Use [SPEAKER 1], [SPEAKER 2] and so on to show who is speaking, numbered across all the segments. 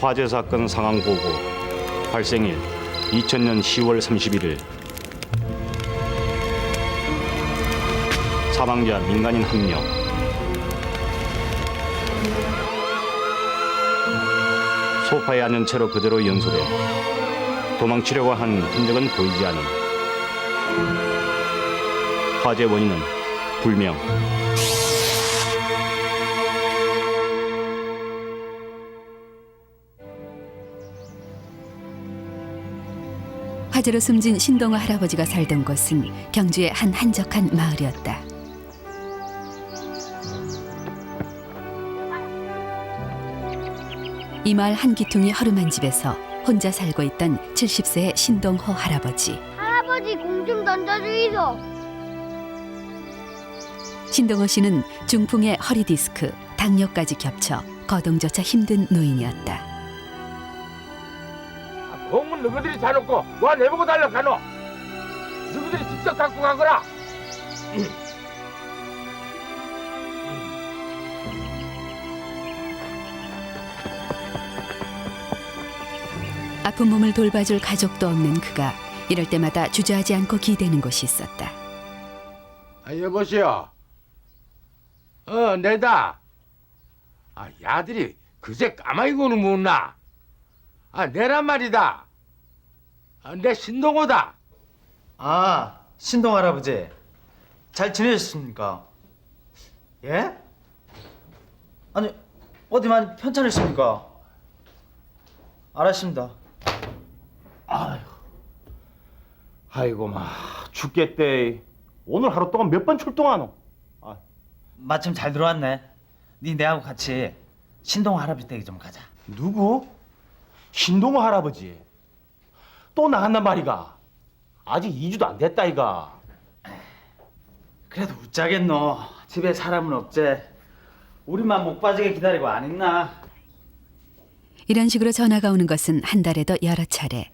[SPEAKER 1] 화재 사건 상황 보고 발생일 2000년 10월 31일. 사망자 민간인 한 명. 소파에 앉은 채로 그대로 연소돼 도망치려고 한 흔적은 보이지 않음. 화재 원인은 불명
[SPEAKER 2] 화재로 숨진 신동호 할아버지가 살던 곳은 경주의 한 한적한 마을이었다. 이 마을 한 기퉁이 허름한 집에서 혼자 살고 있던 70세의 신동호 할아버지.
[SPEAKER 3] 할아버지 공 좀 던져주이소.
[SPEAKER 2] 신동호 씨는 중풍의 허리 디스크, 당뇨까지 겹쳐 거동조차 힘든 노인이었다.
[SPEAKER 4] 아, 공은 너희들이 사놓고 와 내보고 달라 가노? 너희들이 직접 갖고 가거라?
[SPEAKER 2] 아픈 몸을 돌봐줄 가족도 없는 그가 이럴 때마다 주저하지 않고 기대는 곳이 있었다.
[SPEAKER 4] 아, 여보시오. 어 내다. 아 야들이 그새 까마귀 고는 묻나? 아 내란 말이다 아, 내 신동호다
[SPEAKER 5] 아, 신동 할아버지. 잘 지내셨습니까? 예? 아니, 어디 많이 편찮으십니까? 알았습니다. 아휴.
[SPEAKER 6] 아이고 마 죽겠대 오늘 하루 동안 몇 번 출동하노
[SPEAKER 5] 마침 잘 들어왔네. 네 내하고 같이 신동 할아버지 댁에 좀 가자.
[SPEAKER 6] 누구? 신동호 할아버지 또 나왔단 말이가 아직 2주도 안 됐다 이가
[SPEAKER 5] 그래도 웃자겠노. 집에 사람은 없제. 우리만 목 빠지게 기다리고 안 있나?
[SPEAKER 2] 이런 식으로 전화가 오는 것은 한 달에도 여러 차례.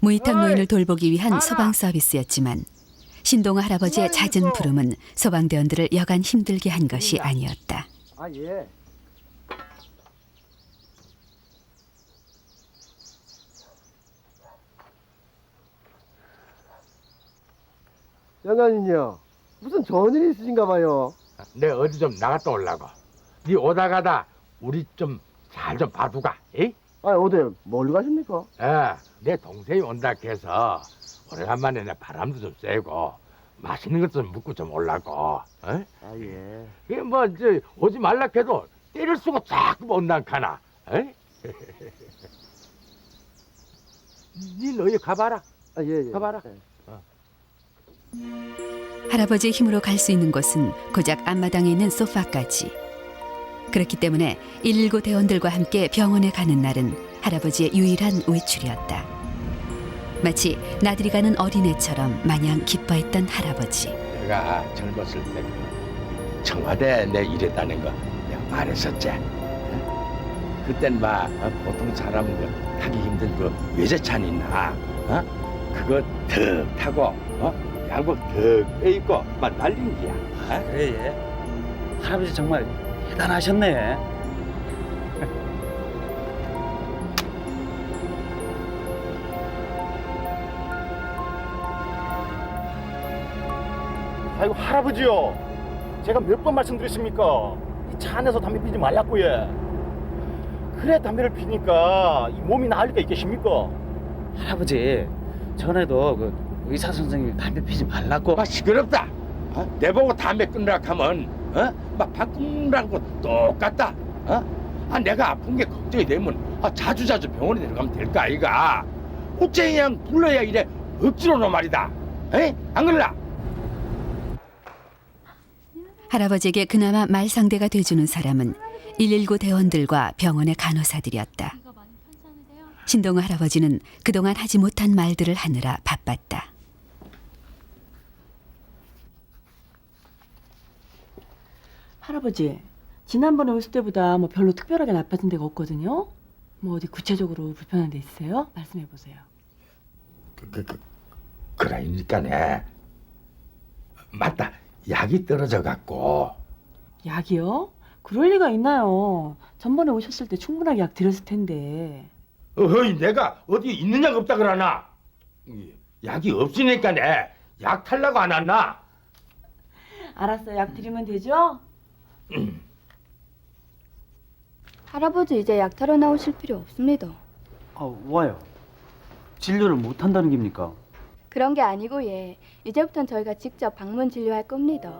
[SPEAKER 2] 무이탁 노인을 돌보기 위한 소방 서비스였지만 신동호 할아버지의 잦은 부름은 소방대원들을 여간 힘들게 한 것이 아니었다.
[SPEAKER 5] 아, 예.
[SPEAKER 7] 영감님요 무슨 좋은 일이 있으신가 봐요
[SPEAKER 4] 내 어디 좀 나갔다 올라고 네 오다 가다 우리 좀 잘 좀 봐두가 에이?
[SPEAKER 7] 아 어디 멀리 가십니까?
[SPEAKER 4] 어, 내 동생이 온다 해서 오래간만에 내 바람도 좀 쐬고 맛있는 것좀 먹고 좀 올라고 어?
[SPEAKER 7] 아예
[SPEAKER 4] 이게 뭐 이제 오지 말라 해도 때릴 수가 자꾸 온단 카나 에? 니 너희 가봐라
[SPEAKER 7] 아예 예.
[SPEAKER 4] 가봐라.
[SPEAKER 7] 예.
[SPEAKER 2] 할아버지의 힘으로 갈 수 있는 곳은 고작 앞마당에 있는 소파까지. 그렇기 때문에 119 대원들과 함께 병원에 가는 날은 할아버지의 유일한 외출이었다. 마치 나들이 가는 어린애처럼 마냥 기뻐했던 할아버지.
[SPEAKER 4] 내가 젊었을 때그 청와대 내 일했다는 거 내가 말했었지 어? 그땐 막 어, 보통 사람 그 타기 힘든 그 외제찬 있나 어? 그거 턱 타고 어? 양복 턱 빼입고 막 날린 기야 어?
[SPEAKER 5] 그래, 예. 할아버지 정말 대단하셨네.
[SPEAKER 6] 아이고 할아버지요 제가 몇 번 말씀드렸습니까 이 차 안에서 담배 피지 말라고 예 그래 담배를 피니까 이 몸이 나을 리가 있겠습니까
[SPEAKER 5] 할아버지, 전에도 그 의사 선생님이 담배 피지 말라고.
[SPEAKER 4] 막 시끄럽다 어? 내보고 담배 끊으라 하면 어? 막 바꾸라고 똑같다 어? 아, 내가 아픈 게 걱정이 되면 아, 자주 자주 병원에 데려가면 될 거 아이가 어째 그냥 불러야 이래 억지로는 말이다 에? 안 그러나?
[SPEAKER 2] 할아버지에게 그나마 말상대가 돼주는 사람은 119 대원들과 병원의 간호사들이었다. 신동호 할아버지는 그동안 하지 못한 말들을 하느라 바빴다.
[SPEAKER 8] 할아버지, 지난번에 오실 때보다 뭐 별로 특별하게 나빠진 데가 없거든요. 뭐 어디 구체적으로 불편한 데 있으세요? 말씀해 보세요.
[SPEAKER 4] 그, 그, 그, 그러니까네 맞다 약이 떨어져 갖고
[SPEAKER 8] 약이요? 그럴 리가 있나요? 전번에 오셨을 때 충분하게 약 드렸을 텐데.
[SPEAKER 4] 어이 내가 어디 있는 약 없다 그러나 이, 약이 없으니까 내약 탈라고 안 왔나
[SPEAKER 8] 알았어, 약 드리면 되죠?
[SPEAKER 3] 할아버지 이제 약 타러 나오실 필요 없습니다.
[SPEAKER 5] 아 와요. 진료를 못 한다는 겁니까?
[SPEAKER 3] 그런 게 아니고 예. 이제부턴 저희가 직접 방문 진료할 겁니다.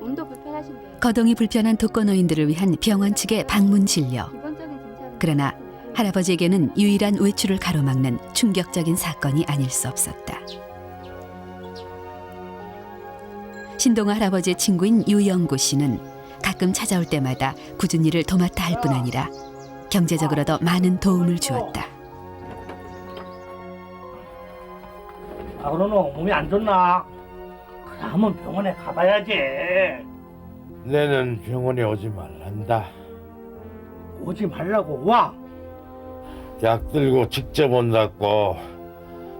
[SPEAKER 3] 몸도 불편하신데
[SPEAKER 2] 거동이 불편한 독거노인들을 위한 병원 측의 방문 진료.
[SPEAKER 3] 기본적인 진찰은
[SPEAKER 2] 그러나 할아버지에게는 유일한 외출을 가로막는 충격적인 사건이 아닐 수 없었다. 신동아 할아버지의 친구인 유영구 씨는 가끔 찾아올 때마다 굳은 일을 도맡아 할 뿐 아니라 경제적으로도 많은 도움을 주었다.
[SPEAKER 6] 아 그러노 몸이 안 좋나? 한번 병원에 가봐야지.
[SPEAKER 4] 내는 병원에 오지 말란다
[SPEAKER 6] 오지 말라고 와.
[SPEAKER 4] 약 들고 직접 온다고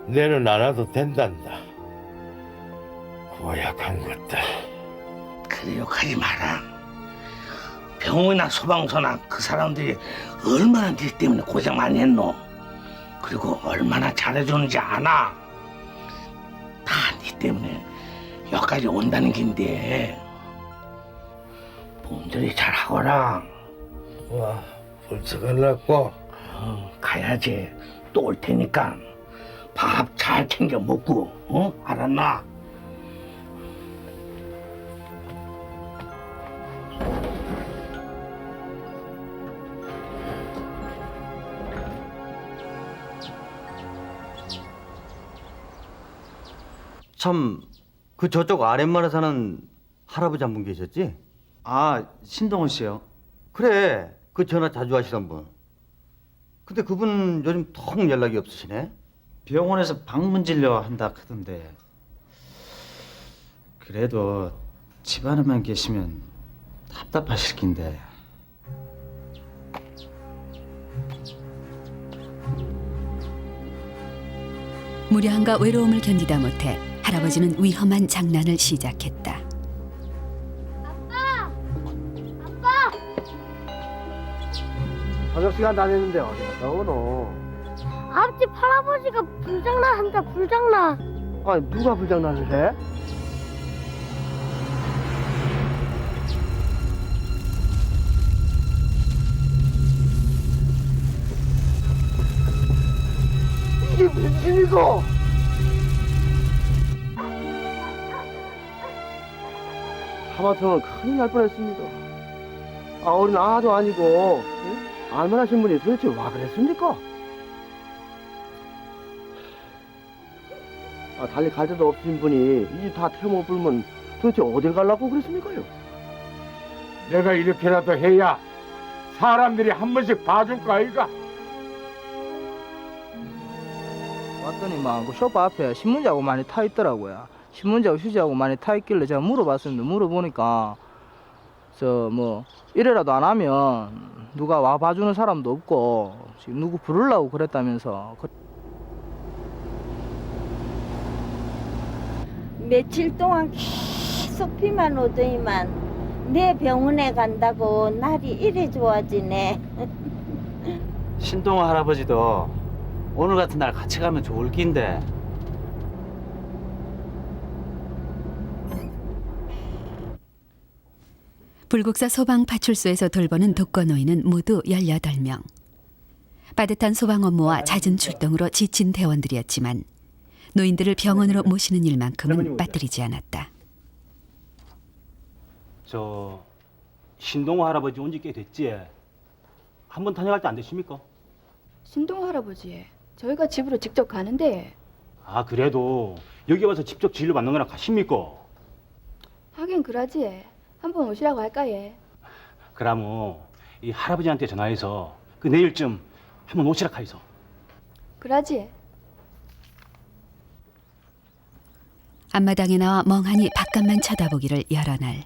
[SPEAKER 4] 내는 안 와도 된단다 고약한 것들
[SPEAKER 9] 그래 욕하지 마라. 병원이나 소방서나 그 사람들이 얼마나 니 때문에 고생 많이 했노. 그리고 얼마나 잘해주는지 아나. 다니 때문에 여기까지 온다는 긴데. 몸들이 잘하거라.
[SPEAKER 4] 와 벌써 갈랐고
[SPEAKER 9] 어, 가야지. 또 올 테니까 밥 잘 챙겨 먹고, 어? 알았나?
[SPEAKER 5] 참 그 저쪽 아랫마을에 사는 할아버지 한 분 계셨지? 아 신동훈 씨요. 그래 그 전화 자주 하시던 분. 근데 그분 요즘 통 연락이 없으시네. 병원에서 방문 진료 한다 하던데. 그래도 집 안에만 계시면 답답하실 긴데.
[SPEAKER 2] 무료함과 외로움을 견디다 못해 할아버지는 위험한 장난을 시작했다.
[SPEAKER 7] 저녁 시간 다 됐는데 어디 갔다 오노?
[SPEAKER 3] 아버지 할아버지가 불장난 한다 불장난.
[SPEAKER 7] 아니 누가 불장난을 해? 이게 무슨 일이고? 하마터면 큰일 날 뻔했습니다. 아 어린 아도 아니고 응? 알만하신 분이 도대체 와 그랬습니까? 아, 달리 갈 데도 없으신 분이 이 집 다 태워 불면 도대체 어딜 가려고 그랬습니까요?
[SPEAKER 4] 내가 이렇게라도 해야 사람들이 한 번씩 봐줄까 아이가
[SPEAKER 10] 왔더니 막그 쇼파 앞에 신문지하고 많이 타 있더라고요. 신문지하고 휴지하고 많이 타 있길래 제가 물어봤습니다. 물어보니까 저 뭐 이래라도 안 하면 누가 와 봐주는 사람도 없고 지금 누구 부르려고 그랬다면서 그-
[SPEAKER 11] 며칠 동안 계속 비만 오더니만 내 병원에 간다고 날이 이래 좋아지네.
[SPEAKER 5] 신동아 할아버지도 오늘 같은 날 같이 가면 좋을 낀데.
[SPEAKER 2] 불국사 소방파출소에서 돌보는 독거노인은 모두 18명. 빠듯한 소방 업무와 잦은 출동으로 지친 대원들이었지만 노인들을 병원으로 모시는 일만큼은 빠뜨리지 않았다.
[SPEAKER 6] 저 신동호 할아버지 온 지 꽤 됐지. 한 번 다녀갈 때 안 되십니까?
[SPEAKER 3] 신동 할아버지 저희가 집으로 직접 가는데
[SPEAKER 6] 아 그래도 여기 와서 직접 진료 받는 거랑 가십니까?
[SPEAKER 3] 하긴 그러지. 한 번 오시라고 할까 예.
[SPEAKER 6] 그러면 이 할아버지한테 전화해서 그 내일쯤 한번 오시라 하이소.
[SPEAKER 3] 그러지.
[SPEAKER 2] 앞마당에 나와 멍하니 바깥만 쳐다보기를 여러 날.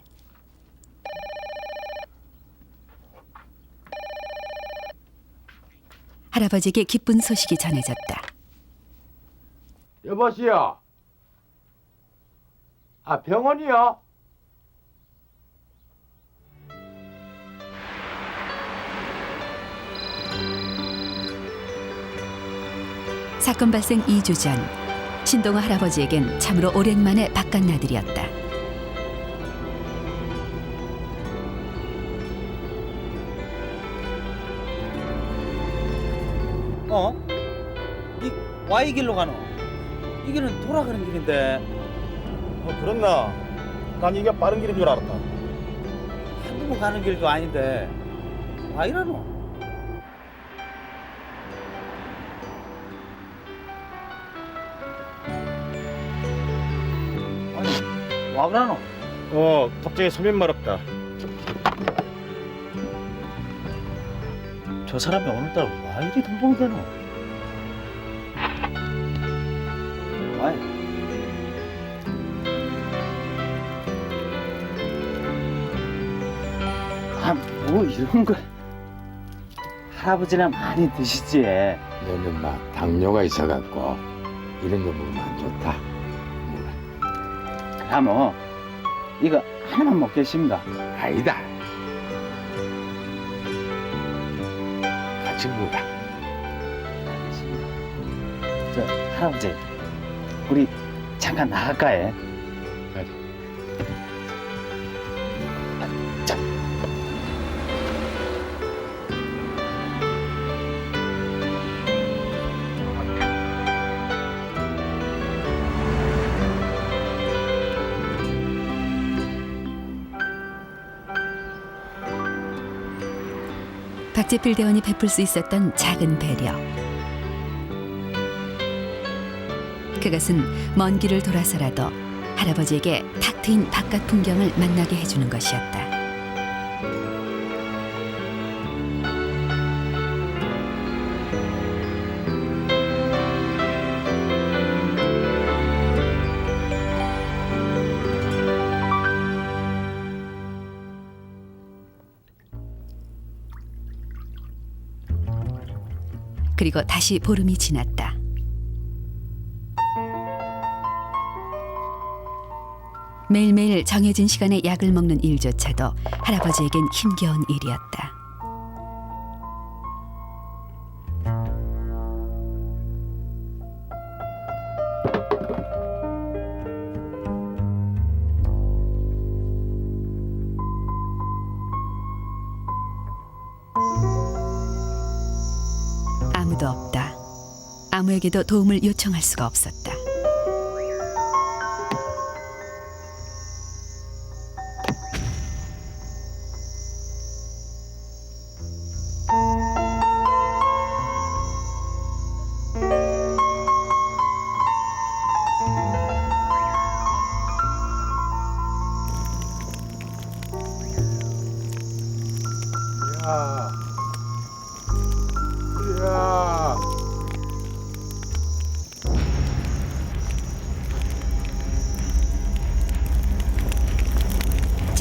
[SPEAKER 2] 할아버지에게 기쁜 소식이 전해졌다.
[SPEAKER 4] 여보시오 아 병원이요
[SPEAKER 2] 사건 발생 2주 전 신동호 할아버지에겐 참으로 오랜만에 바깥 나들이었다.
[SPEAKER 5] 어? 이 Y 길로 가노? 이 길은 돌아가는 길인데
[SPEAKER 1] 어, 그렇나? 난 이게 빠른 길인 줄 알았다.
[SPEAKER 5] 한두 번 가는 길도 아닌데 Y라노? 와그라노?
[SPEAKER 1] 어, 갑자기 소면 말없다.
[SPEAKER 5] 저 사람이 오늘따라 와 이리 동동대노? 와이 아뭐 이런 거 할아버지나 많이 드시지
[SPEAKER 4] 너는 막 당뇨가 있어갖고 이런 거 먹으면 안 좋다.
[SPEAKER 5] 그러면 이거 하나만 먹겠습니다
[SPEAKER 4] 아니다. 같이 먹어라.
[SPEAKER 5] 저 할아버지 우리 잠깐 나갈까요?
[SPEAKER 2] 박재필 대원이 베풀 수 있었던 작은 배려. 그것은 먼 길을 돌아서라도 할아버지에게 탁 트인 바깥 풍경을 만나게 해주는 것이었다. 그리고 다시 보름이 지났다. 매일매일 정해진 시간에 약을 먹는 일조차도 할아버지에겐 힘겨운 일이었다. 아무에게도 도움을 요청할 수가 없었다.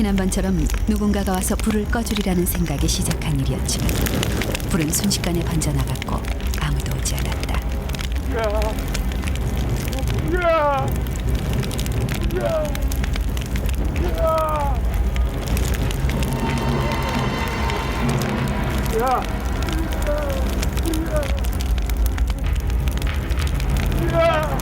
[SPEAKER 2] 지난번처럼 누군가가 와서 불을 꺼주리라는 생각에 시작한 일이었지만 불은 순식간에 번져나갔고 아무도 오지 않았다.
[SPEAKER 1] 야. 야. 야. 야. 야. 야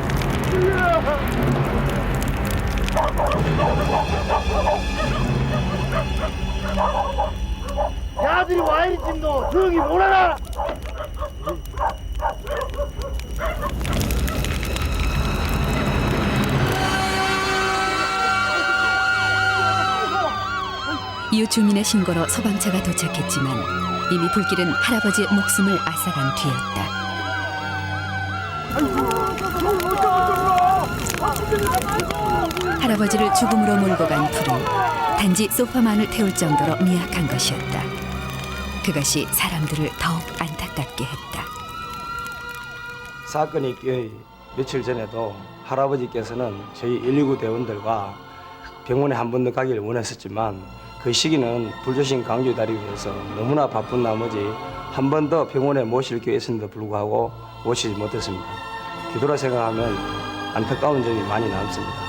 [SPEAKER 1] 들이 와 이리 찜도 조용히 몰아라
[SPEAKER 2] 이웃 주민의 신고로 소방차가 도착했지만 이미 불길은 할아버지의 목숨을 앗아간 뒤였다. 할아버지를 죽음으로 몰고 간 불은 단지 소파만을 태울 정도로 미약한 것이었다. 그것이 사람들을 더욱 안타깝게 했다.
[SPEAKER 12] 사건이 있기 며칠 전에도 할아버지께서는 저희 119 대원들과 병원에 한 번 더 가기를 원했었지만 그 시기는 불조심 강조에 따르기 위해서 너무나 바쁜 나머지 한 번 더 병원에 모실 계획했음에도 불구하고 모시지 못했습니다. 뒤돌아 생각하면 안타까운 점이 많이 남습니다.